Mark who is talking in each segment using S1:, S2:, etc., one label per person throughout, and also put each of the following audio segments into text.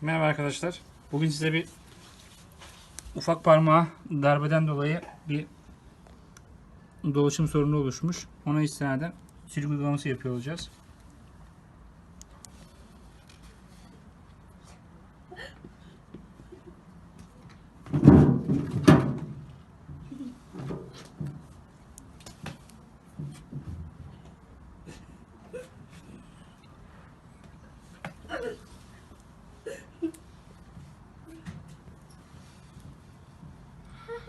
S1: Merhaba arkadaşlar. Bugün size bir ufak parmağı darbeden dolayı bir dolaşım sorunu oluşmuş. Ona istinaden silik uygulaması yapıyor olacağız.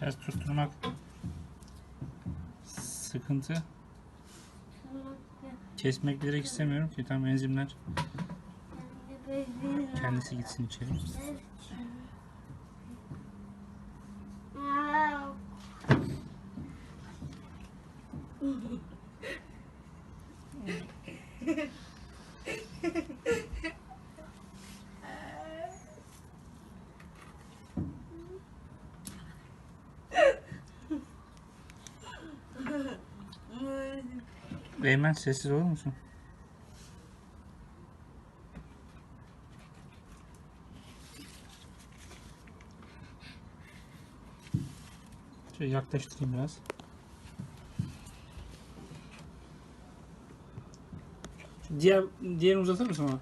S1: Biraz tutturmak sıkıntı. Kesmek direkt istemiyorum ki tam enzimler kendisi gitsin içeri. Eymen sessiz olur musun? Şöyle yaklaştırayım biraz. Şu Diğer diğerini uzatır mısın bana?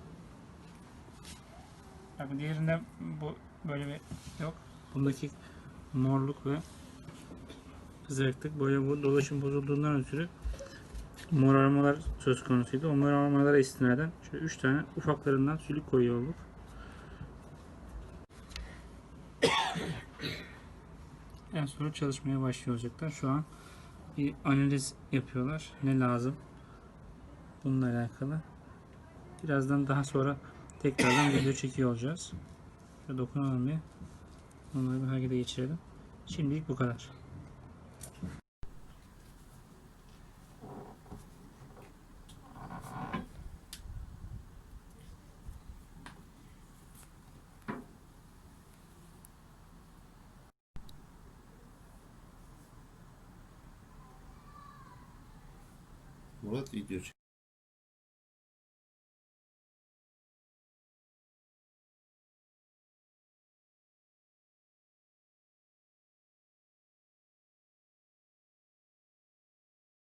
S1: Bak diğerinde bu böyle bir yok. Bundaki morluk ve kızarıklık böyle bu dolaşım bozulduğundan ötürü morarmalar söz konusuydu. O morarmalara istinaden şöyle 3 tane ufaklarından sülük koyuyor olduk. En sonra çalışmaya başlıyor olacaklar. Şu an bir analiz yapıyorlar. Ne lazım? Bununla alakalı. Birazdan daha sonra tekrardan video çekiyor olacağız. Şöyle dokunalım bir. Onları bir harekete geçirelim. Şimdilik bu kadar.
S2: Murat Videoçek.